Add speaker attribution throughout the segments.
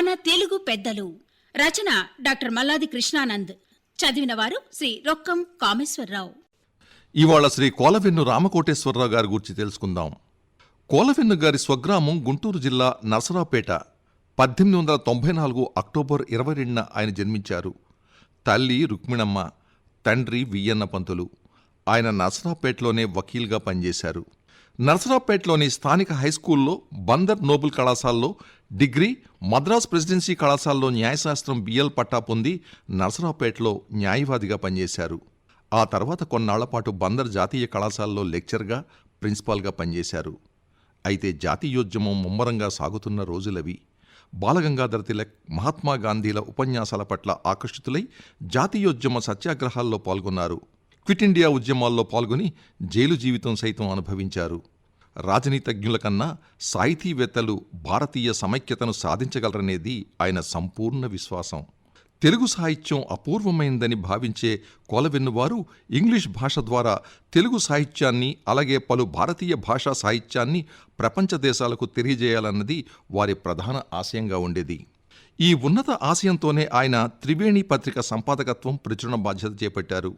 Speaker 1: మన తెలుగు పెద్దలు. రచన డాక్టర్ మల్లాది కృష్ణానంద్. చదివిన వారు శ్రీ రొక్కం కామేశ్వరరావు.
Speaker 2: ఇవాళ శ్రీ కోలవెన్ను రామకోటేశ్వరరావు గారి గురించి తెలుసుకుందాం. కోలవెన్ను గారి స్వగ్రామం గుంటూరు జిల్లా నరసరావుపేట. పద్దెనిమిది వందల తొంభై నాలుగు అక్టోబర్ ఇరవై రెండున ఆయన జన్మించారు. తల్లి రుక్మిణమ్మ తండ్రి వియ్యన్న పంతులు. ఆయన నరసరావుపేటలోనే వకీల్గా పనిచేశారు. నర్సరావుపేటలోని స్థానిక హైస్కూల్లో బందర్ నోబుల్ కళాశాలలో డిగ్రీ మద్రాస్ ప్రెసిడెన్సీ కళాశాలలో న్యాయశాస్త్రం బిఎల్ పట్టా పొంది నర్సరావుపేటలో న్యాయవాదిగా పనిచేశారు. ఆ తర్వాత కొన్నాళ్ళపాటు బందర్ జాతీయ కళాశాలలో లెక్చర్గా ప్రిన్సిపాల్గా పనిచేశారు. అయితే జాతీయోద్యమం ముమ్మరంగా సాగుతున్న రోజులవి. బాలగంగాధర తిలక్ మహాత్మా గాంధీల ఉపన్యాసాల పట్ల ఆకర్షితులై జాతీయోద్యమ సత్యాగ్రహాల్లో పాల్గొన్నారు. క్విట్ ఇండియా ఉద్యమాల్లో పాల్గొని జైలు జీవితం సైతం అనుభవించారు. రాజనీతజ్ఞుల కన్నా సాహితీవేత్తలు భారతీయ సమైక్యతను సాధించగలరనేది ఆయన సంపూర్ణ విశ్వాసం. తెలుగు సాహిత్యం అపూర్వమైందని భావించే కోలవెన్నువారు ఇంగ్లీష్ భాష ద్వారా తెలుగు సాహిత్యాన్ని అలాగే పలు భారతీయ భాషా సాహిత్యాన్ని ప్రపంచ దేశాలకు తెలియజేయాలన్నది వారి ప్రధాన ఆశయంగా ఉండేది. ఈ ఉన్నత ఆశయంతోనే ఆయన త్రివేణి పత్రిక సంపాదకత్వం ప్రచురణ బాధ్యత చేపట్టారు.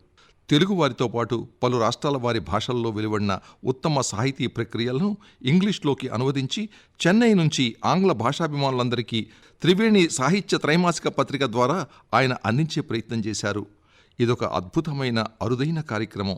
Speaker 2: తెలుగువారితో పాటు పలు రాష్ట్రాల వారి భాషల్లో వెలువడిన ఉత్తమ సాహితీ ప్రక్రియలను ఇంగ్లీష్లోకి అనువదించి చెన్నై నుంచి ఆంగ్ల భాషాభిమానులందరికీ త్రివేణి సాహిత్య త్రైమాసిక పత్రిక ద్వారా ఆయన అందించే ప్రయత్నం చేశారు. ఇదొక అద్భుతమైన అరుదైన కార్యక్రమం.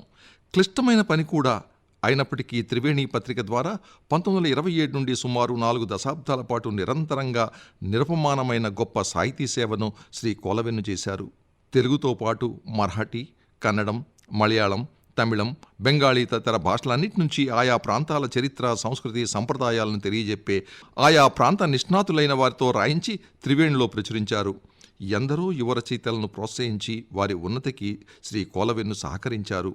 Speaker 2: క్లిష్టమైన పని కూడా అయినప్పటికీ త్రివేణి పత్రిక ద్వారా పంతొమ్మిది వందల ఇరవై ఏడు నుండి సుమారు నాలుగు దశాబ్దాల పాటు నిరంతరంగా నిరపమానమైన గొప్ప సాహితీ సేవను శ్రీ కోలవెన్ను చేశారు. తెలుగుతో పాటు మరాఠీ కన్నడం మలయాళం తమిళం బెంగాలీ తదితర భాషలన్నిటి నుంచి ఆయా ప్రాంతాల చరిత్ర సంస్కృతి సంప్రదాయాలను తెలియజెప్పే ఆయా ప్రాంత నిష్ణాతులైన వారితో రాయించి త్రివేణిలో ప్రచురించారు. ఎందరో యువ రచయితలను ప్రోత్సహించి వారి ఉన్నతికి శ్రీ కోలవెన్ను సహకరించారు.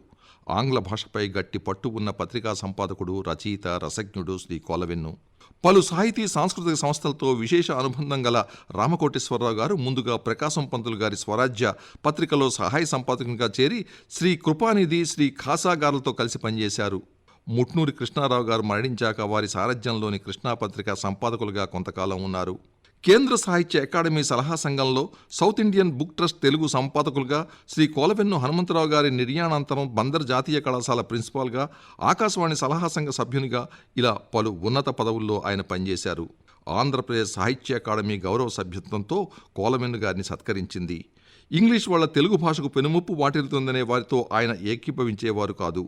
Speaker 2: ఆంగ్ల భాషపై గట్టి పట్టు ఉన్న పత్రికా సంపాదకుడు రచయిత రసజ్ఞుడు శ్రీ కోలవెన్ను. పలు సాహితీ సాంస్కృతిక సంస్థలతో విశేష అనుబంధం గల రామకోటేశ్వరరావు గారు ముందుగా ప్రకాశం పంతులు గారి స్వరాజ్య పత్రికలో సహాయ సంపాదకునిగా చేరి శ్రీ కృపానిధి శ్రీ ఖాసాగారులతో కలిసి పనిచేశారు. ముట్నూరి కృష్ణారావు గారు మరణించాక వారి సారథ్యంలోని కృష్ణా పత్రిక సంపాదకులుగా కొంతకాలం ఉన్నారు. కేంద్ర సాహిత్య అకాడమీ సలహా సంఘంలో South Indian book trust Telugu సంపాదకులుగా Shri Kolavennu Hanumantharao గారి నిర్యాణాంతరం బందర్ జాతీయ కళాశాల ప్రిన్సిపాల్గా ఆకాశవాణి సలహా సంఘ సభ్యునిగా ఇలా పలు ఉన్నత పదవుల్లో ఆయన పనిచేశారు. ఆంధ్రప్రదేశ్ సాహిత్య అకాడమీ గౌరవ సభ్యత్వంతో కోలవెన్ను గారిని సత్కరించింది. ఇంగ్లీష్ వాళ్ళ తెలుగు భాషకు పెనుముప్పు వాటిల్తుందనే వారితో ఆయన ఏకీభవించేవారు కాదు.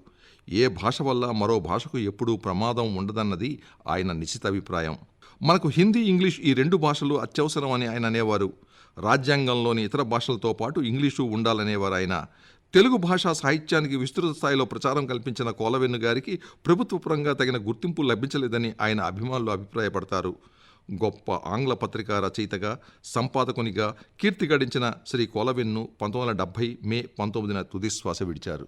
Speaker 2: ఏ భాష వల్ల మరో భాషకు ఎప్పుడూ ప్రమాదం ఉండదన్నది ఆయన నిశ్చిత అభిప్రాయం మనకు హిందీ ఇంగ్లీష్ ఈ రెండు భాషలు అత్యవసరం అని ఆయన అనేవారు. రాజ్యాంగంలోని ఇతర భాషలతో పాటు ఇంగ్లీషు ఉండాలనేవారు ఆయన. తెలుగు భాషా సాహిత్యానికి విస్తృత స్థాయిలో ప్రచారం కల్పించిన కోలవెన్ను గారికి ప్రభుత్వపరంగా తగిన గుర్తింపు లభించలేదని ఆయన అభిమానులు అభిప్రాయపడతారు. గొప్ప ఆంగ్ల పత్రికా రచయితగా సంపాదకునిగా కీర్తి గడించిన శ్రీ కోలవెన్ను పంతొమ్మిది వందల డెబ్భై మే పంతొమ్మిదిన తుదిశ్వాస విడిచారు.